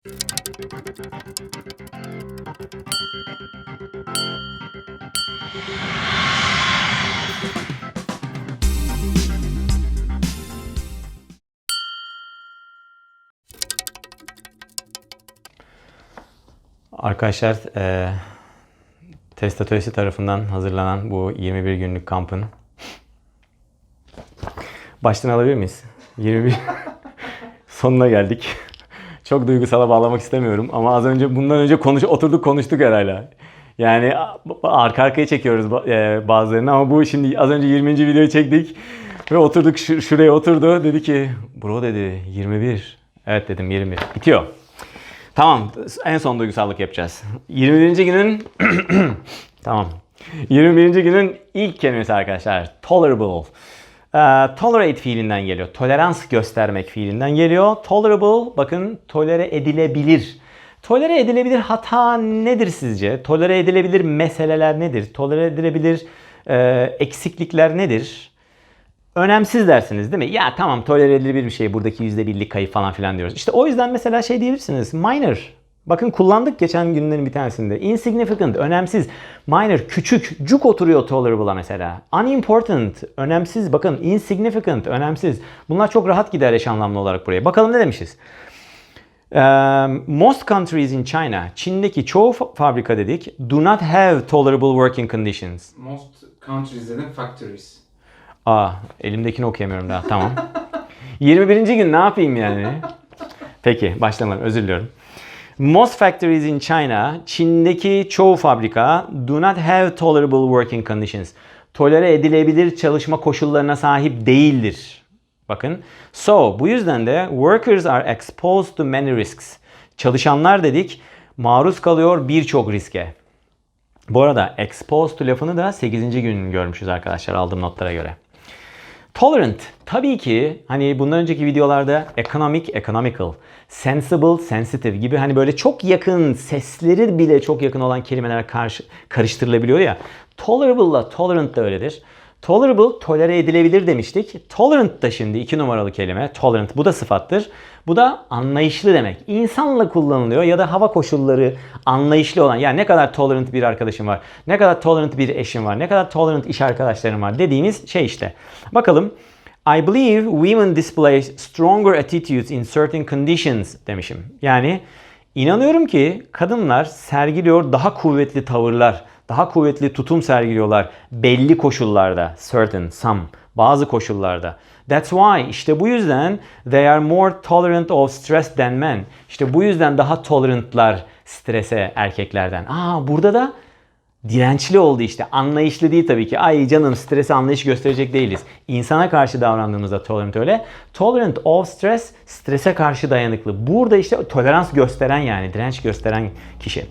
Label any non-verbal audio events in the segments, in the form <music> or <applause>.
Arkadaşlar eee test atölyesi tarafından hazırlanan bu 21 günlük kampın baştan alabilir miyiz? 21 <laughs> sonuna geldik. Çok duygusala bağlamak istemiyorum ama az önce bundan önce konuş oturduk konuştuk herhalde. Yani arka arkaya çekiyoruz e, bazılarını ama bu şimdi az önce 20. videoyu çektik ve oturduk şu- şuraya oturdu dedi ki bro dedi 21. Evet dedim 21. Bitiyor. Tamam en son duygusallık yapacağız. 21. günün <clears throat> tamam. 21. günün ilk kelimesi arkadaşlar tolerable. Ee, tolerate fiilinden geliyor. Tolerans göstermek fiilinden geliyor. Tolerable bakın tolere edilebilir. Tolere edilebilir hata nedir sizce? Tolere edilebilir meseleler nedir? Tolere edilebilir e, eksiklikler nedir? önemsiz dersiniz değil mi? Ya tamam tolere edilebilir bir şey buradaki yüzde birlik kayıp falan filan diyoruz. İşte o yüzden mesela şey diyebilirsiniz. Minor. Bakın kullandık geçen günlerin bir tanesinde. Insignificant, önemsiz. Minor, küçük. Cuk oturuyor tolerable'a mesela. Unimportant, önemsiz. Bakın insignificant, önemsiz. Bunlar çok rahat gider eş anlamlı olarak buraya. Bakalım ne demişiz? Um, most countries in China, Çin'deki çoğu fa- fabrika dedik, do not have tolerable working conditions. Most countries dedim factories. Aa, elimdekini okuyamıyorum daha. Tamam. <laughs> 21. gün ne yapayım yani? Peki, başlamalım. Özür diliyorum. Most factories in China, Çin'deki çoğu fabrika do not have tolerable working conditions. Tolere edilebilir çalışma koşullarına sahip değildir. Bakın. So, bu yüzden de workers are exposed to many risks. Çalışanlar dedik, maruz kalıyor birçok riske. Bu arada exposed to lafını da 8. gün görmüşüz arkadaşlar aldığım notlara göre. Tolerant tabii ki hani bundan önceki videolarda economic, economical, sensible, sensitive gibi hani böyle çok yakın sesleri bile çok yakın olan kelimeler karşı, karıştırılabiliyor ya. Tolerable'la tolerant da öyledir. Tolerable, tolere edilebilir demiştik. Tolerant da şimdi iki numaralı kelime. Tolerant bu da sıfattır. Bu da anlayışlı demek. İnsanla kullanılıyor ya da hava koşulları anlayışlı olan. Yani ne kadar tolerant bir arkadaşım var, ne kadar tolerant bir eşim var, ne kadar tolerant iş arkadaşlarım var dediğimiz şey işte. Bakalım. I believe women display stronger attitudes in certain conditions demişim. Yani inanıyorum ki kadınlar sergiliyor daha kuvvetli tavırlar, daha kuvvetli tutum sergiliyorlar belli koşullarda, certain, some, bazı koşullarda. That's why işte bu yüzden they are more tolerant of stress than men. İşte bu yüzden daha tolerantlar strese erkeklerden. Aa burada da dirençli oldu işte. Anlayışlı değil tabii ki. Ay canım strese anlayış gösterecek değiliz. İnsana karşı davrandığımızda tolerant öyle. Tolerant of stress, strese karşı dayanıklı. Burada işte tolerans gösteren yani direnç gösteren kişi.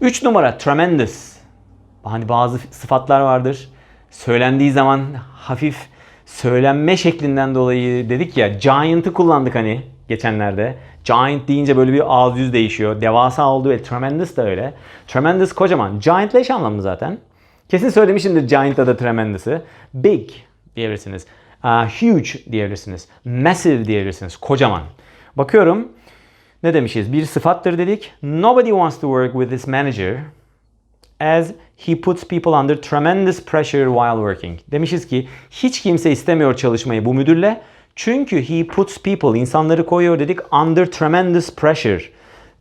3 numara tremendous. Hani bazı sıfatlar vardır. Söylendiği zaman hafif söylenme şeklinden dolayı dedik ya giant'ı kullandık hani geçenlerde. Giant deyince böyle bir ağız yüz değişiyor. Devasa oldu ve tremendous da öyle. Tremendous kocaman. Giant eş anlamlı zaten. Kesin söylemişimdir Giant'la da tremendous'ı. Big diyebilirsiniz. Uh, huge diyebilirsiniz. Massive diyebilirsiniz. Kocaman. Bakıyorum. Ne demişiz? Bir sıfattır dedik. Nobody wants to work with this manager as he puts people under tremendous pressure while working. Demişiz ki hiç kimse istemiyor çalışmayı bu müdürle. Çünkü he puts people, insanları koyuyor dedik under tremendous pressure.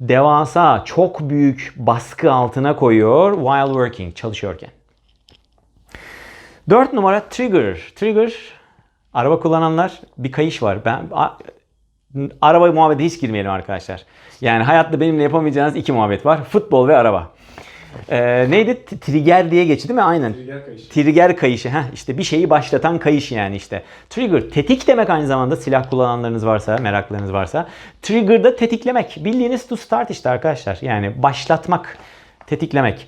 Devasa, çok büyük baskı altına koyuyor while working, çalışıyorken. Dört numara trigger. Trigger, araba kullananlar bir kayış var. Ben a- araba muhabbete hiç girmeyelim arkadaşlar. Yani hayatta benimle yapamayacağınız iki muhabbet var. Futbol ve araba. Ee, neydi? Trigger diye geçti değil mi? Aynen. Trigger kayışı. Trigger kayışı. Heh, işte bir şeyi başlatan kayış yani işte. Trigger tetik demek aynı zamanda silah kullananlarınız varsa, meraklarınız varsa. Trigger da tetiklemek. Bildiğiniz to start işte arkadaşlar. Yani başlatmak, tetiklemek.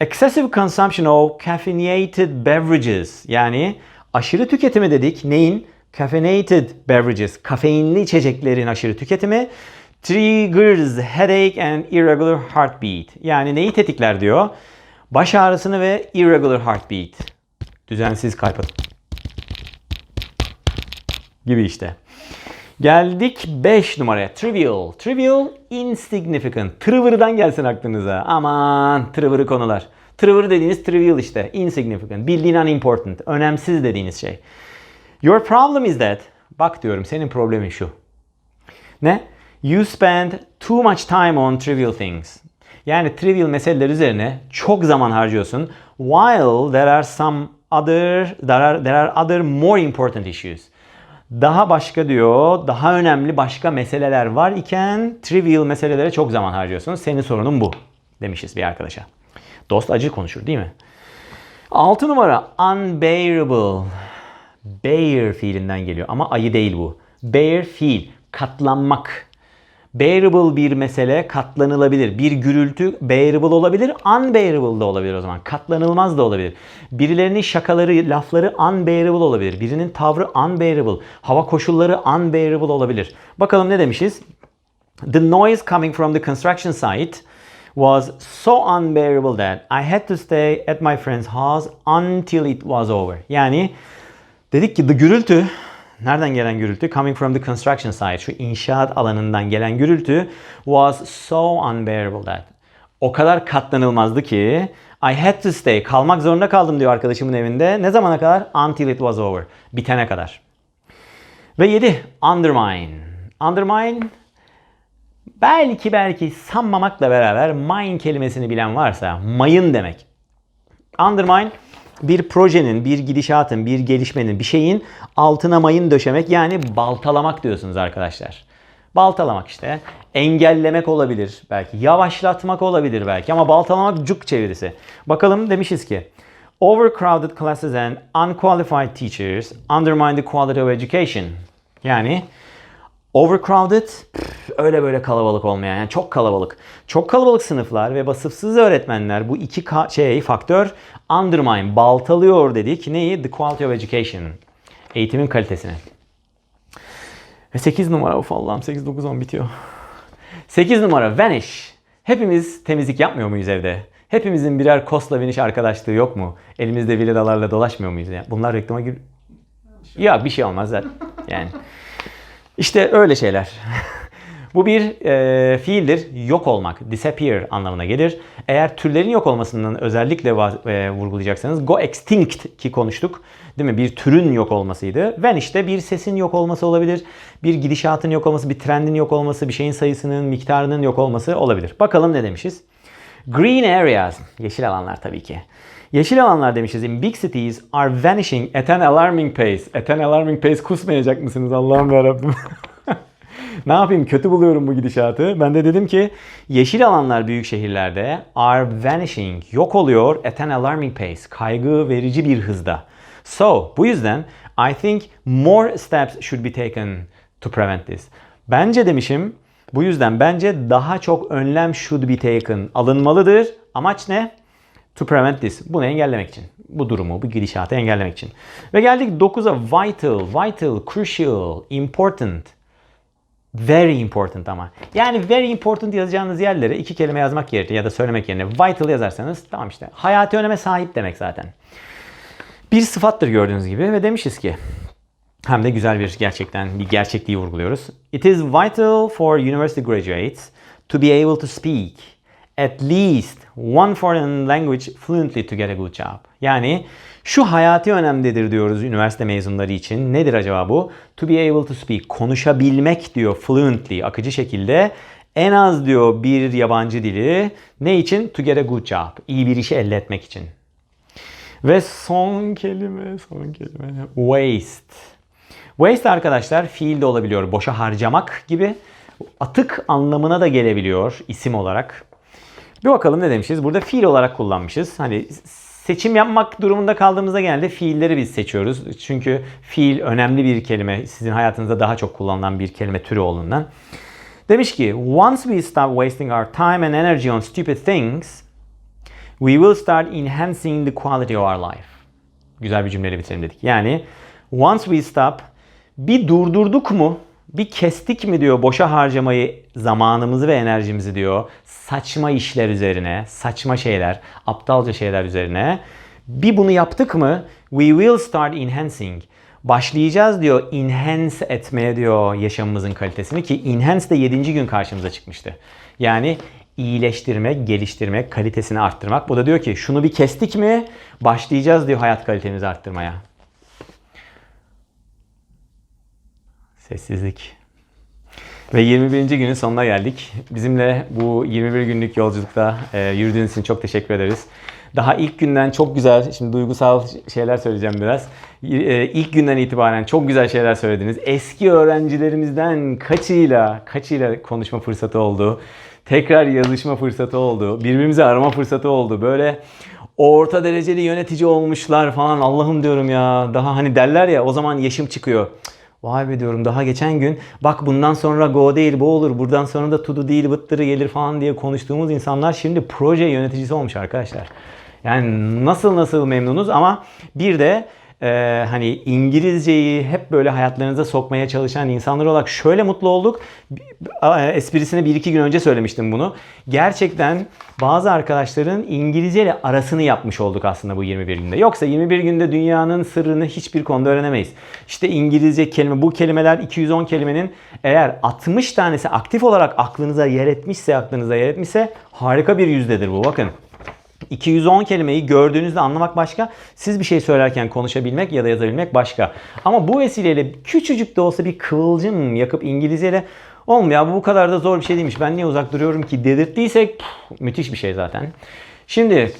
Excessive consumption of caffeinated beverages. Yani aşırı tüketimi dedik. Neyin? Caffeinated beverages. Kafeinli içeceklerin aşırı tüketimi triggers headache and irregular heartbeat. Yani neyi tetikler diyor? Baş ağrısını ve irregular heartbeat. Düzensiz kalp atımı. Gibi işte. Geldik 5 numaraya. Trivial. Trivial, insignificant. Tırvırıdan gelsin aklınıza. Aman tırvırı konular. Tırvır dediğiniz trivial işte. Insignificant. Bildiğin unimportant. Önemsiz dediğiniz şey. Your problem is that. Bak diyorum senin problemin şu. Ne? You spend too much time on trivial things. Yani trivial meseleler üzerine çok zaman harcıyorsun. While there are some other there are, there are other more important issues. Daha başka diyor, daha önemli başka meseleler var iken trivial meselelere çok zaman harcıyorsun. Senin sorunun bu demişiz bir arkadaşa. Dost acı konuşur değil mi? 6 numara unbearable. Bear fiilinden geliyor ama ayı değil bu. Bear fiil, katlanmak. Bearable bir mesele katlanılabilir. Bir gürültü bearable olabilir, unbearable da olabilir o zaman. Katlanılmaz da olabilir. Birilerinin şakaları, lafları unbearable olabilir. Birinin tavrı unbearable. Hava koşulları unbearable olabilir. Bakalım ne demişiz? The noise coming from the construction site was so unbearable that I had to stay at my friend's house until it was over. Yani dedik ki the gürültü Nereden gelen gürültü? Coming from the construction site. Şu inşaat alanından gelen gürültü was so unbearable that. O kadar katlanılmazdı ki I had to stay. Kalmak zorunda kaldım diyor arkadaşımın evinde. Ne zamana kadar? Until it was over. Bitene kadar. Ve 7. Undermine. Undermine belki belki sanmamakla beraber mine kelimesini bilen varsa mayın demek. Undermine bir projenin, bir gidişatın, bir gelişmenin, bir şeyin altına mayın döşemek yani baltalamak diyorsunuz arkadaşlar. Baltalamak işte. Engellemek olabilir belki. Yavaşlatmak olabilir belki ama baltalamak cuk çevirisi. Bakalım demişiz ki Overcrowded classes and unqualified teachers undermine the quality of education. Yani Overcrowded öyle böyle kalabalık olmayan yani çok kalabalık. Çok kalabalık sınıflar ve vasıfsız öğretmenler bu iki şey faktör undermine baltalıyor dedik. Neyi? The quality of education. Eğitimin kalitesini. Ve 8 numara of Allah'ım 8 9 10 bitiyor. 8 numara vanish. Hepimiz temizlik yapmıyor muyuz evde? Hepimizin birer Kosla Vanish arkadaşlığı yok mu? Elimizde villalarla dolaşmıyor muyuz? Yani bunlar reklama gir... Ya bir şey olmaz zaten. Yani işte öyle şeyler. <laughs> Bu bir e, fiildir. Yok olmak, disappear anlamına gelir. Eğer türlerin yok olmasından özellikle e, vurgulayacaksanız go extinct ki konuştuk. Değil mi? Bir türün yok olmasıydı. Vanish de bir sesin yok olması olabilir. Bir gidişatın yok olması, bir trendin yok olması, bir şeyin sayısının, miktarının yok olması olabilir. Bakalım ne demişiz? Green areas, yeşil alanlar tabii ki. Yeşil alanlar demişiz. In big cities are vanishing at an alarming pace. At an alarming pace kusmayacak mısınız Allah'ım yarabbim. <laughs> ne yapayım kötü buluyorum bu gidişatı. Ben de dedim ki yeşil alanlar büyük şehirlerde are vanishing. Yok oluyor at an alarming pace. Kaygı verici bir hızda. So bu yüzden I think more steps should be taken to prevent this. Bence demişim bu yüzden bence daha çok önlem should be taken alınmalıdır. Amaç ne? To prevent this. Bunu engellemek için. Bu durumu, bu gidişatı engellemek için. Ve geldik 9'a vital, vital, crucial, important. Very important ama. Yani very important yazacağınız yerlere iki kelime yazmak yerine ya da söylemek yerine vital yazarsanız tamam işte. Hayati öneme sahip demek zaten. Bir sıfattır gördüğünüz gibi ve demişiz ki hem de güzel bir gerçekten bir gerçekliği vurguluyoruz. It is vital for university graduates to be able to speak at least one foreign language fluently to get a good job. Yani şu hayati önemlidir diyoruz üniversite mezunları için. Nedir acaba bu? To be able to speak. Konuşabilmek diyor fluently, akıcı şekilde. En az diyor bir yabancı dili. Ne için? To get a good job. İyi bir işi elde etmek için. Ve son kelime, son kelime. Waste. Waste arkadaşlar fiil de olabiliyor. Boşa harcamak gibi. Atık anlamına da gelebiliyor isim olarak. Bir bakalım ne demişiz. Burada fiil olarak kullanmışız. Hani seçim yapmak durumunda kaldığımızda genelde fiilleri biz seçiyoruz. Çünkü fiil önemli bir kelime. Sizin hayatınızda daha çok kullanılan bir kelime türü olduğundan. Demiş ki, once we stop wasting our time and energy on stupid things, we will start enhancing the quality of our life. Güzel bir cümleyle bitirelim dedik. Yani once we stop, bir durdurduk mu, bir kestik mi diyor boşa harcamayı, zamanımızı ve enerjimizi diyor. Saçma işler üzerine, saçma şeyler, aptalca şeyler üzerine. Bir bunu yaptık mı, we will start enhancing. Başlayacağız diyor enhance etmeye diyor yaşamımızın kalitesini ki enhance de 7. gün karşımıza çıkmıştı. Yani iyileştirmek, geliştirmek, kalitesini arttırmak. Bu da diyor ki şunu bir kestik mi başlayacağız diyor hayat kalitemizi arttırmaya. Sessizlik. Ve 21. günün sonuna geldik. Bizimle bu 21 günlük yolculukta e, yürüdüğünüz için çok teşekkür ederiz. Daha ilk günden çok güzel, şimdi duygusal şeyler söyleyeceğim biraz. E, ilk günden itibaren çok güzel şeyler söylediniz. Eski öğrencilerimizden kaçıyla, kaçıyla konuşma fırsatı oldu. Tekrar yazışma fırsatı oldu. Birbirimizi arama fırsatı oldu. Böyle orta dereceli yönetici olmuşlar falan. Allah'ım diyorum ya. Daha hani derler ya o zaman yaşım çıkıyor. Vay be diyorum daha geçen gün bak bundan sonra go değil bu olur buradan sonra da to değil vıttırı gelir falan diye konuştuğumuz insanlar şimdi proje yöneticisi olmuş arkadaşlar. Yani nasıl nasıl memnunuz ama bir de e, hani İngilizceyi hep böyle hayatlarınıza sokmaya çalışan insanlar olarak şöyle mutlu olduk. Esprisini bir iki gün önce söylemiştim bunu. Gerçekten bazı arkadaşların İngilizce ile arasını yapmış olduk aslında bu 21 günde. Yoksa 21 günde dünyanın sırrını hiçbir konuda öğrenemeyiz. İşte İngilizce kelime, bu kelimeler 210 kelimenin eğer 60 tanesi aktif olarak aklınıza yer etmişse, aklınıza yer etmişse harika bir yüzdedir bu. Bakın. 210 kelimeyi gördüğünüzde anlamak başka, siz bir şey söylerken konuşabilmek ya da yazabilmek başka. Ama bu vesileyle küçücük de olsa bir kıvılcım yakıp İngilizceyle oğlum ya bu kadar da zor bir şey değilmiş ben niye uzak duruyorum ki dedirttiysek püf, müthiş bir şey zaten. Şimdi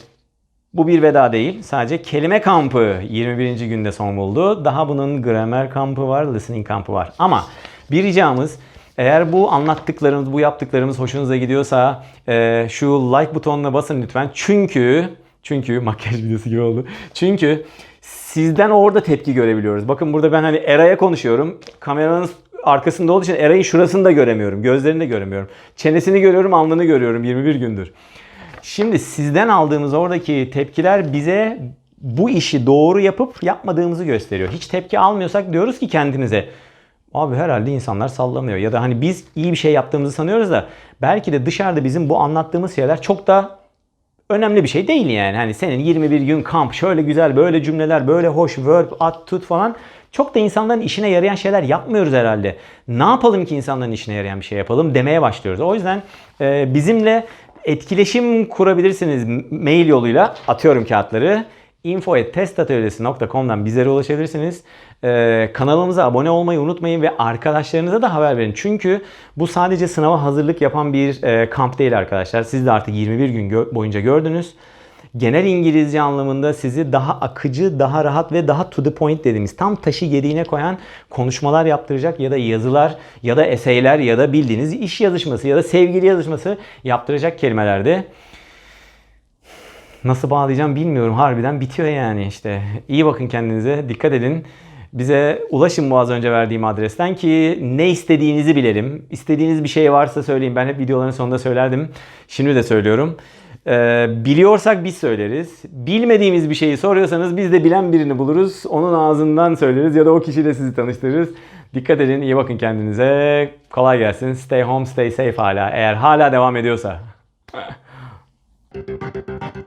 bu bir veda değil. Sadece kelime kampı 21. günde son buldu. Daha bunun gramer kampı var, listening kampı var. Ama bir ricamız eğer bu anlattıklarımız, bu yaptıklarımız hoşunuza gidiyorsa e, şu like butonuna basın lütfen. Çünkü çünkü <laughs> makyaj videosu gibi oldu. Çünkü sizden orada tepki görebiliyoruz. Bakın burada ben hani Eray'a konuşuyorum. Kameranın arkasında olduğu için Eray'ın şurasını da göremiyorum. Gözlerini de göremiyorum. Çenesini görüyorum, alnını görüyorum 21 gündür. Şimdi sizden aldığımız oradaki tepkiler bize bu işi doğru yapıp yapmadığımızı gösteriyor. Hiç tepki almıyorsak diyoruz ki kendimize abi herhalde insanlar sallamıyor ya da hani biz iyi bir şey yaptığımızı sanıyoruz da belki de dışarıda bizim bu anlattığımız şeyler çok da önemli bir şey değil yani. Hani senin 21 gün kamp şöyle güzel böyle cümleler böyle hoş verb at tut falan çok da insanların işine yarayan şeyler yapmıyoruz herhalde. Ne yapalım ki insanların işine yarayan bir şey yapalım demeye başlıyoruz. O yüzden e, bizimle etkileşim kurabilirsiniz mail yoluyla atıyorum kağıtları info.testatölyesi.com'dan bizlere ulaşabilirsiniz. Ee, kanalımıza abone olmayı unutmayın ve arkadaşlarınıza da haber verin. Çünkü bu sadece sınava hazırlık yapan bir e, kamp değil arkadaşlar. Siz de artık 21 gün gö- boyunca gördünüz. Genel İngilizce anlamında sizi daha akıcı, daha rahat ve daha to the point dediğimiz tam taşı yediğine koyan konuşmalar yaptıracak ya da yazılar ya da eseyler ya da bildiğiniz iş yazışması ya da sevgili yazışması yaptıracak kelimelerdi. Nasıl bağlayacağım bilmiyorum. Harbiden bitiyor yani işte. İyi bakın kendinize. Dikkat edin. Bize ulaşın bu az önce verdiğim adresten ki ne istediğinizi bilelim. İstediğiniz bir şey varsa söyleyin. Ben hep videoların sonunda söylerdim. Şimdi de söylüyorum. Ee, biliyorsak biz söyleriz. Bilmediğimiz bir şeyi soruyorsanız biz de bilen birini buluruz. Onun ağzından söyleriz ya da o kişiyle sizi tanıştırırız. Dikkat edin, iyi bakın kendinize. Kolay gelsin. Stay home, stay safe hala. Eğer hala devam ediyorsa. <laughs>